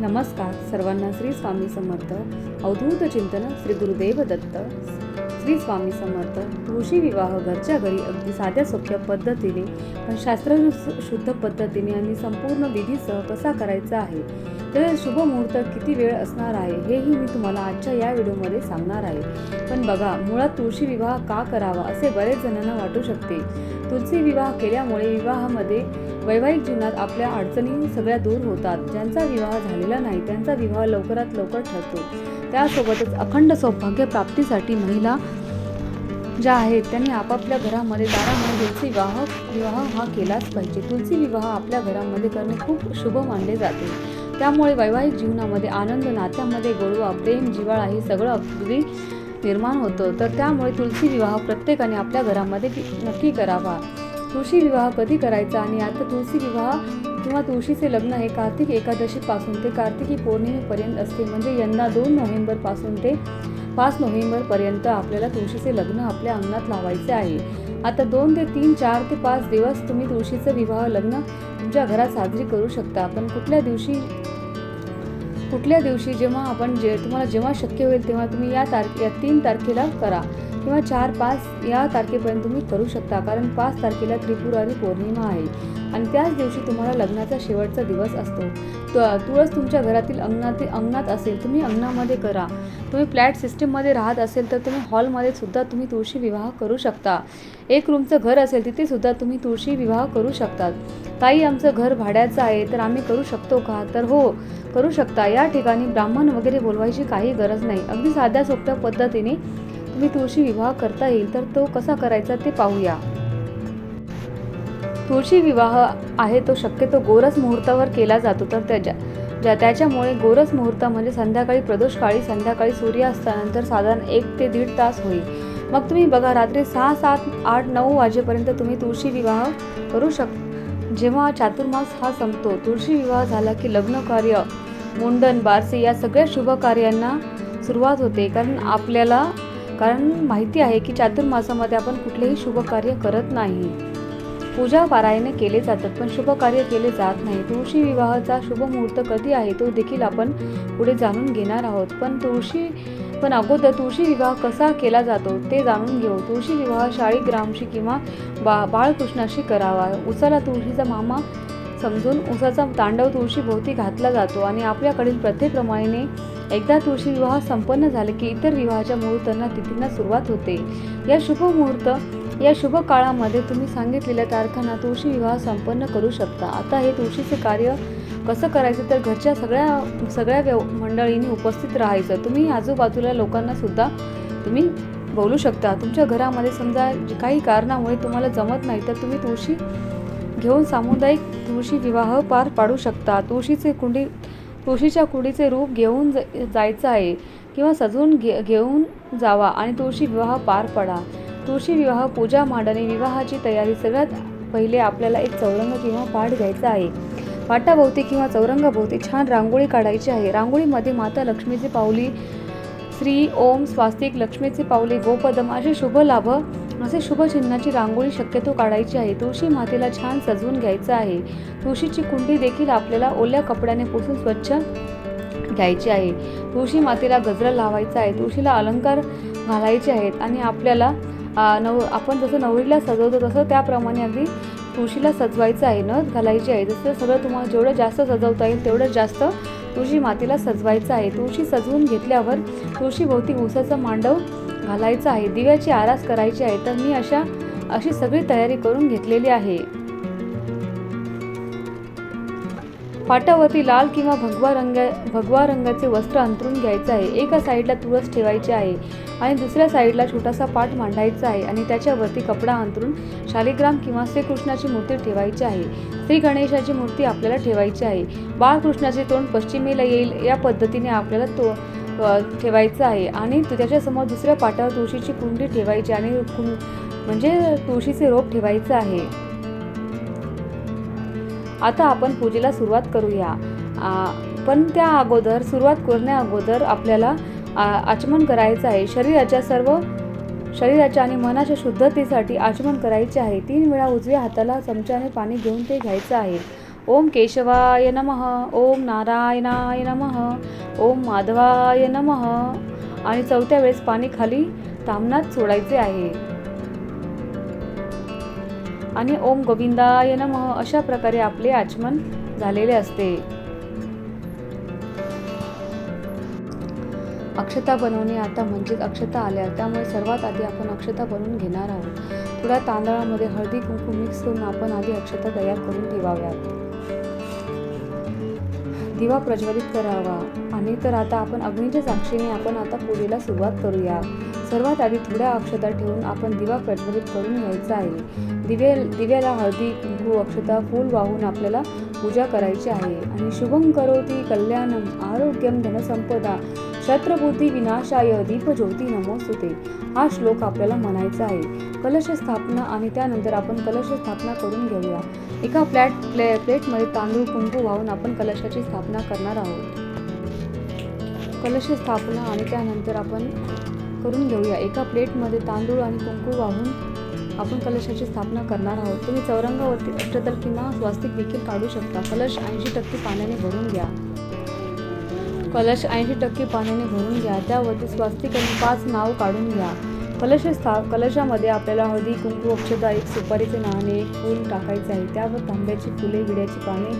नमस्कार सर्वांना श्री स्वामी समर्थ अवधूत चिंतन श्री गुरुदेव दत्त. श्री स्वामी समर्थ तुळशी विवाह घरच्या घरी अगदी साध्या सोप्या पद्धतीने पण शास्त्रशुद्ध पद्धतीने आणि संपूर्ण विधीसह कसा करायचा आहे? तर शुभ मुहूर्त किती वेळ असणार आहे हेही मी तुम्हाला आजच्या या व्हिडिओमध्ये सांगणार आहे. पण बघा मुळात तुळशी विवाह का करावा असे बरेच जणांना वाटू शकते. तुळशी विवाह केल्यामुळे विवाहामध्ये वैवाहिक जीवनात आपल्या अडचणी सगळ्या दूर होतात. ज्यांचा विवाह झालेला नाही त्यांचा विवाह लवकरात लवकर ठरतो. त्यासोबतच अखंड सौभाग्य प्राप्तीसाठी महिला ज्या आहेत त्यांनी आपापल्या घरामध्ये दारामध्ये तुलसी विवाह विवाह हा केलाच पाहिजे. तुलसी विवाह आपल्या घरामध्ये करणे खूप शुभ मानले जाते. त्यामुळे वैवाहिक जीवनामध्ये आनंद नात्यामध्ये गोडवा प्रेम जिव्हाळा हे सगळं अगदी निर्माण होतं. तर त्यामुळे तुलसी विवाह प्रत्येकाने आपल्या घरामध्ये नक्की करावा. तुळशी विवाह कधी करायचा आणि आता तुळशी विवाह किंवा तुळशीचे लग्न हे कार्तिक एकादशीपासून ते कार्तिकी पौर्णिमेपर्यंत असते. म्हणजे यंदा दोन नोव्हेंबरपासून ते पाच नोव्हेंबरपर्यंत आपल्याला तुळशीचे लग्न आपल्या अंगणात लावायचे आहे. आता दोन ते तीन चार ते पाच दिवस तुम्ही तुळशीचं विवाह लग्न तुमच्या घरात साजरी करू शकता. पण कुठल्या दिवशी कुठल्या दिवशी जेव्हा आपण जे तुम्हाला जेव्हा शक्य होईल तेव्हा तुम्ही या तारखे या तीन तारखेला करा. किंवा चार पाच या तारखेपर्यंत तुम्ही करू शकता कारण पाच तारखेला त्रिपुरारी पौर्णिमा आहे. आणि त्याच दिवशी तुम्हाला लग्नाचा शेवटचा दिवस असतो. तु- तुळस तुमच्या घरातील अंगणातील अंगणात असेल तुम्ही अंगणामध्ये करा. तुम्ही फ्लॅट सिस्टीममध्ये राहत असेल तर तुम्ही हॉलमध्ये सुद्धा तुम्ही तुळशी विवाह करू शकता. एक रूमचं घर असेल तिथे सुद्धा तुम्ही तुळशी विवाह करू शकतात. ताई आमचं घर भाड्याचं आहे तर आम्ही करू शकतो का? तर हो करू शकता. या ठिकाणी ब्राह्मण वगैरे बोलवायची काही गरज नाही. अगदी साध्या सोप्या पद्धतीने मी तुळशी विवाह करता येईल तर तो कसा करायचा ते पाहूया. तुळशी विवाह आहे तो शक्यतो गोरस मुहूर्तावर केला जातो तर त्याच्या ज्या त्याच्यामुळे गोरस मुहूर्त म्हणजे संध्याकाळी प्रदोषकाळी संध्याकाळी सूर्यास्तानंतर साधारण एक ते दीड तास होईल. मग तुम्ही बघा रात्री सहा सात आठ नऊ वाजेपर्यंत तुम्ही तुळशी विवाह करू शक जेव्हा चातुर्मास हा संपतो तुळशी विवाह झाला की लग्न कार्य मुंडन बारसे या सगळ्या शुभ कार्यांना सुरुवात होते. कारण आपल्याला कारण माहिती आहे की चातुर्मासामध्ये आपण कुठलेही शुभ कार्य करत नाही. पूजा पारायणे केले जातात पण शुभ कार्य केले जात नाही. तुळशी विवाहाचा शुभ मुहूर्त कधी आहे तो देखील आपण पुढे जाणून घेणार आहोत. पण तुळशी पण अगोदर तुळशी विवाह कसा केला जातो ते जाणून घेऊ. तुळशी विवाह शाळीग्रामशी किंवा बा बाळकृष्णाशी करावा. उसाला तुळशीचा मामा समजून उसाचा तांडव तुळशी भोवती घातला जातो आणि आपल्याकडील प्रथेप्रमाणे एकदा तुळशी विवाह संपन्न झाले की इतर विवाहाच्या मुहूर्तांना तिथींना सुरुवात होते. या शुभ मुहूर्त या शुभ काळामध्ये तुम्ही सांगितलेल्या तारखांना तुळशी विवाह संपन्न करू शकता. आता हे तुळशीचे कार्य कसं करायचं? तर घरच्या सगळ्या सगळ्या व्यव मंडळींनी उपस्थित राहायचं. तुम्ही आजूबाजूला लोकांना सुद्धा तुम्ही बोलू शकता. तुमच्या घरामध्ये समजा जे काही कारणामुळे तुम्हाला जमत नाही तर तुम्ही तुळशी घेऊन सामुदायिक तुळशी विवाह पार पाडू शकता. तुळशीचे कुंडी तुळशीच्या कुडीचे रूप घेऊन ज- जायचं आहे किंवा सजवून घे घेऊन जावा आणि तुळशी विवाह पार पडा. तुळशी विवाह पूजा मांडणी विवाहाची तयारी सगळ्यात पहिले आपल्याला एक चौरंग किंवा पाठ घ्यायचा आहे. पाटाभोवती किंवा चौरंगाभोवती छान रांगोळी काढायची आहे. रांगोळीमध्ये माता लक्ष्मीची पाऊली श्री ओम स्वास्तिक लक्ष्मीचे पावले गोपदम असे शुभ लाभ असे शुभ चिन्हाची रांगोळी शक्यतो काढायची आहे. तुळशी मातेला छान सजवून घ्यायचं आहे. तुळशीची कुंडी देखील आपल्याला ओल्या कपड्याने पुसून स्वच्छ घ्यायची आहे. तुळशी मातेला गजरा लावायचा आहे. तुळशीला अलंकार घालायचे आहेत आणि आपल्याला नव आपण जसं नवरीला सजवतो तसं त्याप्रमाणे अगदी तुळशीला सजवायचं आहे. नथ घालायची आहे. जसं सगळं तुम्हाला जेवढं जास्त सजवता येईल तेवढं जास्त तुळशी मातेला सजवायचं आहे. तुळशी सजवून घेतल्यावर तुळशीभोवती उसाचं मांडव घालायचं आहे दिव्याची आरास करायची आहे तर मी अशा अशी सगळी तयारी करून घेतलेली आहे. पाटावरती लाल किंवा भगवा रंग भगवा रंगाचे वस्त्र अंतरून घ्यायचं आहे. एका साईडला तुळस ठेवायची आहे आणि दुसऱ्या साईडला छोटासा पाट मांडायचा आहे आणि त्याच्यावरती कपडा अंतरून शालिग्राम किंवा श्रीकृष्णाची मूर्ती ठेवायची आहे. श्री गणेशाची मूर्ती आपल्याला ठेवायची आहे. बाळकृष्णाचे तोंड पश्चिमेला येईल या पद्धतीने आपल्याला तो ठेवायचं आहे. आणि त्याच्यासमोर दुसऱ्या पाटावर तुळशीची कुंडी ठेवायची आणि म्हणजे तुळशीचे रोप ठेवायचं आहे. आता आपण पूजेला सुरुवात करूया. पण त्या अगोदर सुरुवात करण्या अगोदर आपल्याला आ, आचमन करायचं आहे. शरीराच्या सर्व शरीराच्या आणि मनाच्या शुद्धतेसाठी आचमन करायचे आहे. तीन वेळा उजव्या हाताला चमच्याने पाणी घेऊन ते घ्यायचं आहे. ओम केशवाय नमः ओम नारायणाय नमः ओम माधवाय नमः. आणि चौथ्या वेळेस पाणी खाली तामनात सोडायचे आहे. आणि ओम गोविंदाय नमः अशा प्रकारे आपले आचमन झालेले असते. अक्षता बनवणे आता म्हणजेच अक्षता आल्या. त्यामुळे सर्वात आधी आपण अक्षता बनवून घेणार आहोत. थोड्या तांदळामध्ये हळदी कुंकू मिक्स करून आपण आधी अक्षता तयार करून ठेवाव्यात. दिवा प्रज्वलित करावा. आणि तर आता आपण अग्नीच्या साक्षीने आपण आता पूजेला सुरुवात करूया. सर्वात आधी थोड्या अक्षता ठेवून आपण दिवा प्रज्वलित करून घ्यायचा आहे. दिवे दिव्याला हळदी कुंकू अक्षता फूल वाहून आपल्याला पूजा करायची आहे. आणि शुभम करोती कल्याणम आरोग्यम धनसंपदा शत्रबुद्धी विनाशाय दीपज्योती नमोस्तुते. हा श्लोक आपल्याला म्हणायचा आहे. कलश स्थापना आणि त्यानंतर आपण कलश स्थापना करून घेऊया. एका प्लॅट प्ले प्लेटमध्ये तांदूळ कुंकू वाहून आपण कलशाची स्थापना करणार आहोत. कलश स्थापना आणि त्यानंतर आपण करून घेऊया. एका प्लेटमध्ये तांदूळ आणि कुंकू वाहून आपण कलशाची स्थापना करणार आहोत. तुम्ही चौरंगावरती अष्टदल किंवा स्वास्तिक देखील काढू शकता. कलश ऐंशी टक्के पाण्याने भरून घ्या. कलश ऐंशी टक्के पाण्याने भरून घ्या. त्यावरती स्वास्तिक आणि पाच नाव काढून घ्या. कलश स्था कलशामध्ये आपल्याला हळदी कुंकू अक्षता एक सुपारीचे नाणे एक फूल टाकायचे आहे. त्यावर तांब्याची फुले विड्याची पाने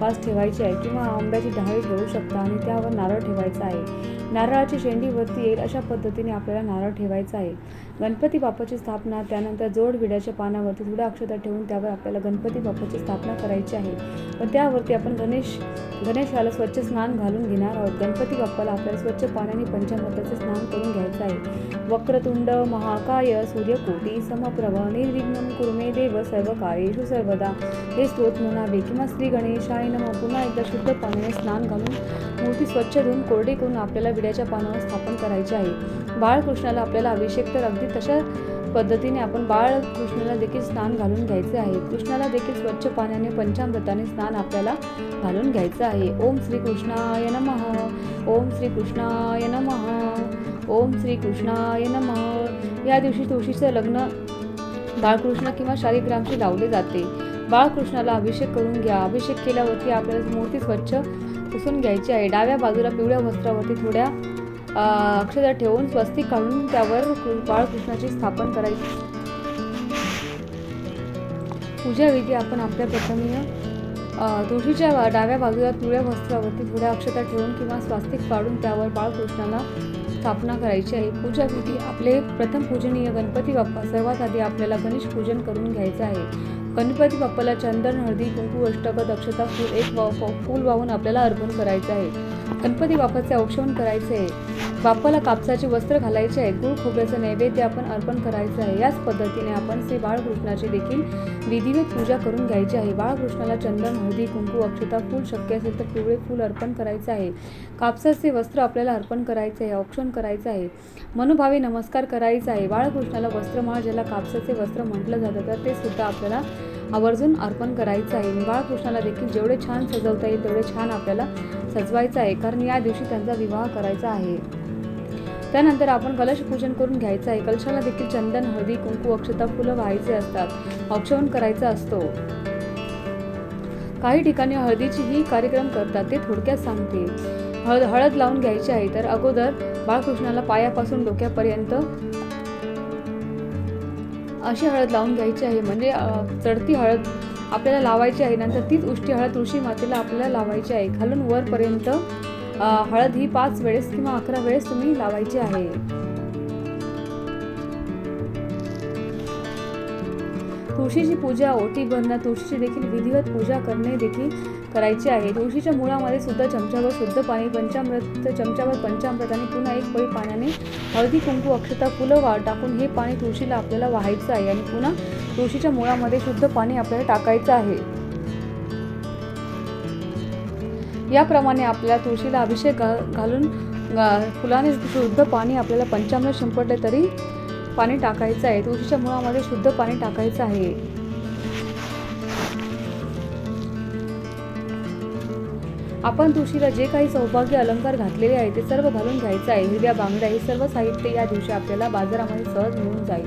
पाच ठेवायची आहे किंवा आंब्याची डहाळी ठेवू शकता आणि त्यावर नारळ ठेवायचा आहे. नारळाची शेंडी वरती येईल अशा पद्धतीने आपल्याला नारळ ठेवायचा आहे. गणपती बाप्पाची स्थापना त्यानंतर जोड विड्याच्या पानावरती थोड्या अक्षता ठेवून त्यावर आपल्याला गणपती बाप्पाची स्थापना करायची आहे. व त्यावरती आपण गणेश गणेशाला स्वच्छ स्नान घालून घेणार आहोत. गणपती बाप्पाला आपल्याला स्वच्छ पाण्याने पंचामृताचे स्नान करून घ्यायचं आहे. वक्रतुंड महाकाय सूर्यकोटी समप्रभ निर्विघ्न कुर्मे देव सर्व कार्येषु सर्वदा. हे स्तोत्र म्हणावे किंवा श्री गणेशाय नम. पुन्हा एकदा शुद्ध पाण्याने स्नान घालून मूर्ती स्वच्छ धुवून कोरडी करून आपल्याला विड्याच्या पानावर स्थापन करायचे आहे. बाळकृष्णाला आपल्याला अभिषेक तर अगदी तशा पद्धतीने आपण बाळकृष्णाला देखील स्नान घालून घ्यायचे आहे. कृष्णाला देखील स्वच्छ पाण्याने पंचामृताने स्नान आपल्याला घालून घ्यायचं आहे. ओम श्री कृष्णाय नम. ओम श्री कृष्णाय नम. ओम श्री कृष्णाय नम. या दिवशी तुळशीचं लग्न बाळकृष्ण किंवा शालिग्रामशी लावले जाते. बाळकृष्णाला अभिषेक करून घ्या. अभिषेक केल्यावरती आपल्याला मूर्ती स्वच्छ पुसून घ्यायची आहे. डाव्या बाजूला पिवळ्या वस्त्रावरती थोड्या अ, अक्षता ठेवून स्वस्तिक काढून त्यावर बाळकृष्णाची स्थापन करायची. पूजा विधी आपण आपल्या प्रथमीय तुळशीच्या डाव्या बाजूला पिवळ्या वस्त्रावरती थोड्या अक्षता ठेवून किंवा स्वास्तिक काढून त्यावर बाळकृष्णाला स्थापना करायची आहे. पूजा विधी आपले प्रथम पूजनीय गणपती बाप्पा सर्वात आधी आपल्याला गणेश पूजन करून घ्यायचं आहे. गणपती बाप्पाला चंदन हळदी कुंकू अष्टक दक्षता फूल एक वा- फ- फूल वाहून आपल्याला अर्पण करायचं आहे. गणपती बाप्पाचे औक्षण करायचे. आहे बाप्पाला कापसाचे वस्त्र घालायचे आहे. गुळ खोबऱ्याचं नैवेद्य आपण अर्पण करायचं आहे. याच पद्धतीने आपण श्री बाळकृष्णाची देखील विधिवत पूजा करून घ्यायची आहे. बाळकृष्णाला चंदन हळदी कुंकू अक्षता फूल शक्य असेल तर पिवळे फूल अर्पण करायचं आहे. कापसाचे वस्त्र आपल्याला अर्पण करायचे आहे औक्षण करायचं आहे. मनोभावे नमस्कार करायचा आहे. बाळकृष्णाला वस्त्रमाळ ज्याला कापसाचे वस्त्र म्हटलं जातं तर ते सुद्धा आपल्याला आवर्जून अर्पण करायचं आहे. बाळकृष्णाला देखील जेवढे छान सजवता येईल तेवढे छान आपल्याला सजवायचं आहे. कारण या दिवशी त्यांचा विवाह करायचा आहे. त्यानंतर आपण कलश पूजन करून घ्यायचं आहे. कलशाला देखील चंदन हळदी कुंकू अक्षता फुलं व्हायचे असतात. औक्षण करायचा असतो. काही ठिकाणी हळदीची ही कार्यक्रम करतात. ते थोडक्यात सांगते. हळद हळद लावून घ्यायची आहे. तर अगोदर बाळकृष्णाला पायापासून डोक्यापर्यंत अशी हळद लावून घ्यायची आहे. म्हणजे चढती हळद आपल्याला लावायची आहे. नंतर तीच उष्टी हळद तुळशी मातेला आपल्याला लावायची आहे. खालून वरपर्यंत हळद ही पाच वेळेस किंवा अकरा वेळेस तुम्ही लावायची आहे. तुळशीची पूजा ओटी भरणं तुळशीची देखील विधिवत पूजा करणे देखील करायची आहे. तुळशीच्या मुळामध्ये सुद्धा चमच्यावर शुद्ध पाणी पंचामृत चमच्यावर पंचामृत आणि पुन्हा एक पळी पाण्याने हळदी कुंकू अक्षता फुलं वा टाकून हे पाणी तुळशीला आपल्याला वाहायचं आहे आणि पुन्हा तुळशीच्या मुळामध्ये शुद्ध पाणी आपल्याला टाकायचं आहे. याप्रमाणे आपल्या तुळशीला अभिषेक घा घालून फुलाने शुद्ध पाणी आपल्याला पंचामृत शिंपडले तरी पाणी टाकायचं आहे. तुळशीच्या मुळामध्ये शुद्ध पाणी टाकायचं आहे. आपण तुळशीला जे काही सौभाग्य अलंकार घातलेले आहे ते सर्व घालून घ्यायचं आहे. हिरव्या बांगड्या हे सर्व साहित्य या दिवशी आपल्याला बाजारामध्ये सहज मिळून जाईल.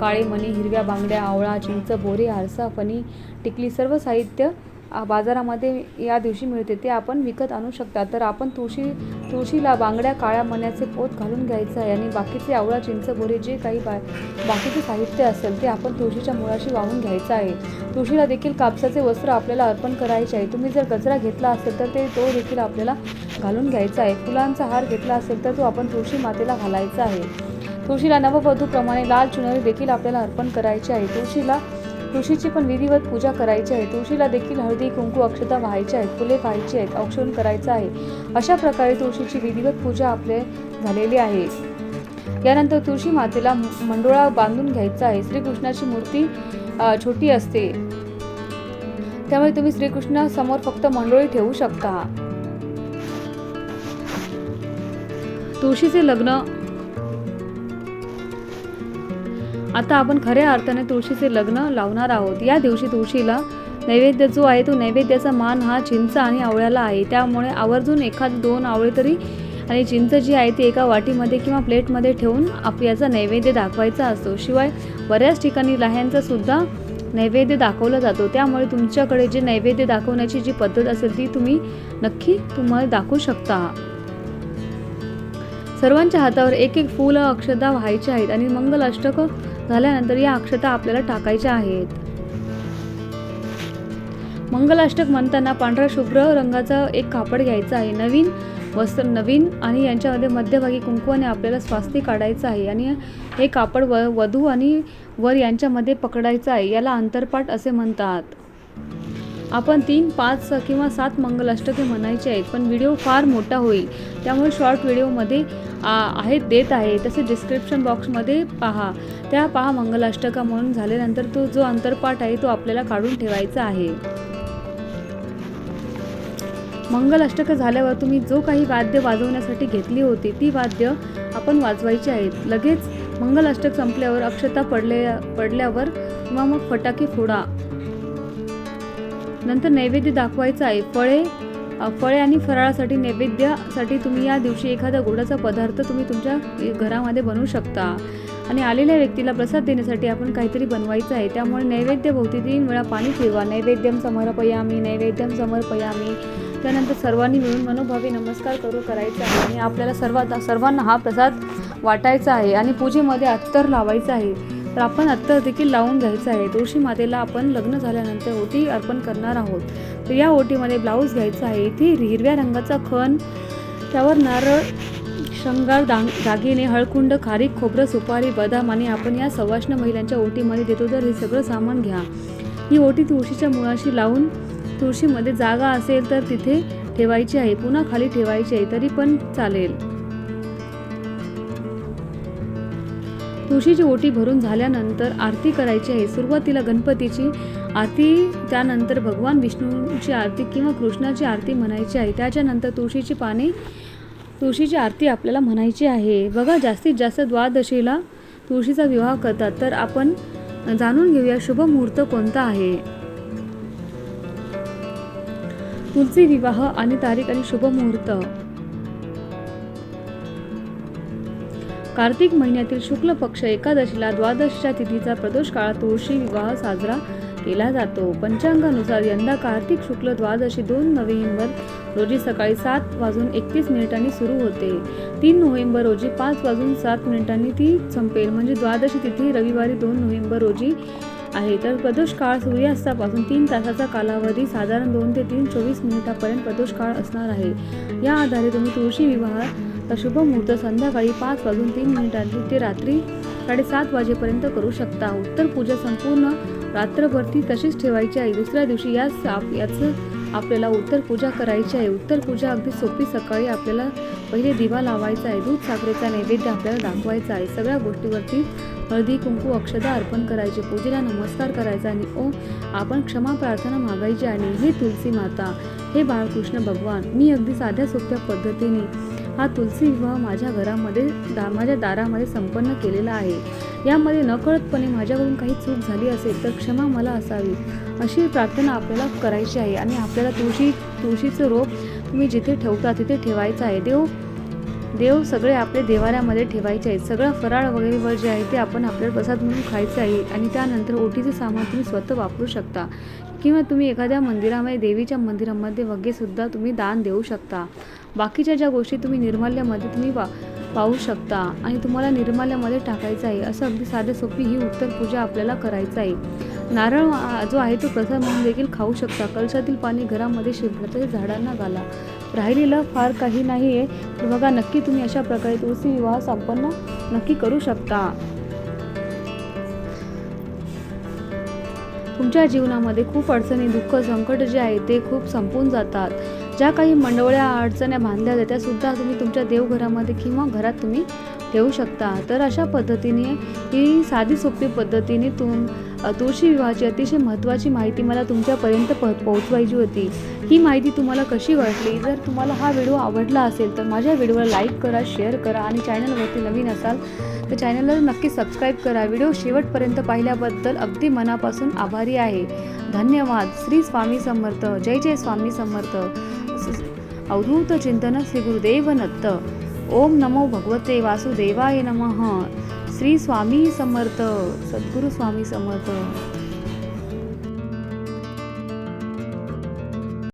काळे मणी हिरव्या बांगड्या आवळा चिंच बोरे आरसा फणी टिकली सर्व साहित्य बाजारामध्ये या दिवशी मिळते ते आपण विकत आणू शकता. तर आपण तुळशी तुळशीला बांगड्या काळ्या मण्याचे पोत घालून घ्यायचं आहे आणि बाकीचे आवळा चिंच बोरे जे काही बा बाकीचे साहित्य असेल ते आपण तुळशीच्या मुळाशी वाहून घ्यायचं आहे. तुळशीला देखील कापसाचे वस्त्र आपल्याला अर्पण करायचे आहे. तुम्ही जर गजरा घेतला असेल तर ते तो देखील आपल्याला घालून घ्यायचा आहे. फुलांचा हार घेतला असेल तर तो आपण तुळशी मातेला घालायचा आहे. तुळशीला नववधूप्रमाणे लाल चुनरी देखील आपल्याला अर्पण करायची आहे. तुळशीला तुळशीची पण विधिवत पूजा करायची आहे. तुळशीला देखील हळदी कुंकू अक्षता व्हायच्या आहेत. फुले व्हायची आहेत. औक्षण करायचं आहे. अशा प्रकारे तुळशीची विधिवत पूजा आपले झालेली आहे. यानंतर तुळशी मातेला मंडोळा बांधून घ्यायचा आहे. श्रीकृष्णाची मूर्ती छोटी असते. त्यामुळे तुम्ही श्रीकृष्ण समोर फक्त मंडोळी ठेवू शकता. तुळशीचे लग्न आता आपण खऱ्या अर्थाने तुळशीचे लग्न लावणार आहोत. या दिवशी तुळशीला नैवेद्य जो आहे तो नैवेद्याचा मान हा चिंच आणि आवळ्याला आहे. त्यामुळे आवर्जून एखाद दोन आवळे तरी आणि चिंच जी आहे ती एका वाटीमध्ये किंवा प्लेटमध्ये ठेवून आप याचा नैवेद्य दाखवायचा असतो. शिवाय बऱ्याच ठिकाणी लाह्यांचा सुद्धा नैवेद्य दाखवला जातो. त्यामुळे तुमच्याकडे जे नैवेद्य दाखवण्याची जी पद्धत असेल ती तुम्ही नक्की तुम्हाला दाखवू शकता. सर्वांच्या हातावर एक एक फूल अक्षता व्हायचे आहेत आणि मंगल अष्टक झाल्यानंतर या अक्षता आपल्याला टाकायच्या आहेत. मंगलाष्टक म्हणताना पांढरा शुभ्र रंगाचा एक कापड घ्यायचा आहे. नवीन वस्त्र नवीन आणि यांच्यामध्ये मध्यभागी कुंकवाने आपल्याला स्वास्ती काढायचं आहे. आणि हे कापड व वधू आणि वर यांच्यामध्ये पकडायचं आहे. याला अंतरपाठ असे म्हणतात. आपण तीन पाच किंवा सात मंगलाष्टके म्हणायचे आहेत पण व्हिडिओ फार मोठा होईल. त्यामुळे शॉर्ट व्हिडिओमध्ये आहेत देत आहे. तसे डिस्क्रिप्शन बॉक्समध्ये पहा. त्या पहा मंगलाष्टका म्हणून झाल्यानंतर तो जो अंतरपाठ आहे तो आपल्याला काढून ठेवायचा आहे. मंगल अष्टक झाल्यावर तुम्ही जो काही वाद्य वाजवण्यासाठी घेतली होती ती वाद्य आपण वाजवायची आहेत. लगेच मंगल अष्टक संपल्यावर अक्षता पडले पडल्यावर किंवा मग फटाके फोडा. नंतर नैवेद्य दाखवायचा आहे. फळे फळे आणि फराळासाठी नैवेद्यासाठी तुम्ही या दिवशी एखादा गोडाचा पदार्थ तुम्ही तुमच्या घरामध्ये बनवू शकता. आणि आलेल्या व्यक्तीला प्रसाद देण्यासाठी आपण काहीतरी बनवायचं आहे. त्यामुळे नैवेद्य भोवती तीन वेळा पाणी फिरवा. नैवेद्यम समर्पयामी नैवेद्यम समर्पयामी. त्यानंतर सर्वांनी मिळून मनोभावे नमस्कार करू करायचा आहे. आणि आपल्याला सर्वात सर्वांना हा प्रसाद वाटायचा आहे. आणि पूजेमध्ये अत्तर लावायचं आहे. तर आपण आत्ता देखील लावून घ्यायचं आहे. तुळशी मातेला आपण लग्न झाल्यानंतर ओटी अर्पण करणार आहोत. तर या ओटीमध्ये ब्लाऊज घ्यायचा आहे. इथे हिरव्या रंगाचा खण त्यावर नारळ शृंगार दाग दागिने हळकुंड खारीक खोबरं सुपारी बदाम आणि आपण या सवाष्ण महिलांच्या ओटीमध्ये देतो तर हे सगळं सामान घ्या. ही ओटी तुळशीच्या मुळाशी लावून तुळशीमध्ये जागा असेल तर तिथे ठेवायची आहे. पुन्हा खाली ठेवायची आहे तरी पण चालेल. तुळशीची ओटी भरून झाल्यानंतर आरती करायची आहे. सुरुवातीला गणपतीची आरती त्यानंतर भगवान विष्णूची आरती किंवा कृष्णाची आरती म्हणायची आहे. त्याच्यानंतर तुळशीची पाने तुळशीची आरती आपल्याला म्हणायची आहे. बघा जास्तीत जास्त द्वादशीला तुळशीचा विवाह करतात. तर आपण जाणून घेऊया शुभ मुहूर्त कोणता आहे. तुळशी विवाह आणि तारीख आणि शुभ मुहूर्त. कार्तिक महिन्यातील शुक्ल पक्ष एकादशीला द्वादशीच्या तिथीचा प्रदोष काळात तुळशी विवाह साजरा केला जातो. पंचांगानुसार यंदा कार्तिक शुक्ल द्वादशी दोन नोव्हेंबर रोजी सकाळी सात वाजून एकतीस मिनिटांनी सुरू होते. तीन नोव्हेंबर रोजी पाच वाजून सात मिनिटांनी ती संपेल. म्हणजे द्वादशी तिथी रविवारी दोन नोव्हेंबर रोजी आहे. तर प्रदोष काळ सूर्यास्तापासून तीन तासाचा कालावधी साधारण दोन ते तीन चोवीस मिनिटापर्यंत प्रदोष काळ असणार आहे. या आधारे तुम्ही तुळशी विवाह तर शुभ मुहूर्त संध्याकाळी पाच वाजून तीन मिनिटांनी ते रात्री साडेसात वाजेपर्यंत करू शकता. उत्तर पूजा संपूर्ण रात्रभर ती तशीच ठेवायची आहे. दुसऱ्या दिवशी याच आप याचं आपल्याला उत्तर पूजा करायची आहे. उत्तर पूजा अगदी सोपी सकाळी आपल्याला पहिले दिवा लावायचा आहे. दूध साखरेचा नैवेद्य आपल्याला दाखवायचा आहे. सगळ्या गोष्टीवरती हळदी कुंकू अक्षदा अर्पण करायचे. पूजेला नमस्कार करायचा आणि ओ आपण क्षमा प्रार्थना मागायची आणि हे तुलसी माता हे बाळकृष्ण भगवान मी अगदी साध्या सोप्या पद्धतीने हा तुलसी विवाह माझ्या घरामध्ये दा माझ्या दारामध्ये संपन्न केलेला आहे. यामध्ये नकळतपणे माझ्याकडून काही चूक झाली असेल तर क्षमा मला असावी. अशी प्रार्थना आपल्याला करायची आहे आणि आपल्याला तुळशी तुळशीचं रोप तुम्ही जिथे ठेवता तिथे ठेवायचं आहे. देव देव सगळे आपले देवाऱ्यामध्ये ठेवायचे आहेत. सगळं फराळ वगैरे वर जे आहे ते आपण आपल्याला प्रसाद म्हणून खायचं आहे आणि त्यानंतर ओटीचे सामान तुम्ही स्वतः वापरू शकता. किंवा तुम्ही एखाद्या मंदिरामध्ये देवीच्या मंदिरामध्ये वगैरेसुद्धा तुम्ही दान देऊ शकता. बाकीच्या ज्या गोष्टी तुम्ही निर्माल्यामध्ये तुम्ही पा पाहू शकता आणि तुम्हाला निर्माल्यामध्ये टाकायचं आहे असं अगदी साधे सोपी ही उत्तर पूजा आपल्याला करायचं आहे. नारळ जो आहे तो प्रसाद म्हणून देखील खाऊ शकता. कलशातील पाणी घरामध्ये शिंपलं तरी झाडांना घाला. राहिलेलं फार काही नाही आहे बघा नक्की तुम्ही अशा प्रकारे तुळशी विवाह संपन्न नक्की करू शकता. तुमच्या जीवनामध्ये खूप अडचणी दुःख संकट जे आहे ते खूप संपून जातात. ज्या काही मंडवळ्या अडचण्या बांधल्या जातात सुद्धा तुम्ही तुमच्या देवघरामध्ये किंवा घरात तुम्ही ठेवू शकता. तर अशा पद्धतीने ही साधी सोपी पद्धतीने तुम तुळशी विवाहाची अतिशय महत्त्वाची माहिती मला तुमच्यापर्यंत प पोहोचवायची होती. ही माहिती तुम्हाला कशी वाटली? जर तुम्हाला हा व्हिडिओ आवडला असेल तर माझ्या व्हिडिओला लाईक करा शेअर करा आणि चॅनलवरती नवीन असाल तर चॅनलला नक्की सबस्क्राईब करा. व्हिडिओ शेवटपर्यंत पाहिल्याबद्दल अगदी मनापासून आभारी आहे. धन्यवाद. श्री स्वामी समर्थ. जय जय स्वामी समर्थ. अवधूत चिंतन श्री गुरुदेव नत्त ओम नमो भगवते वासुदेवाय नमः. श्री स्वामी समर्थ. सद्गुरु स्वामी समर्थ.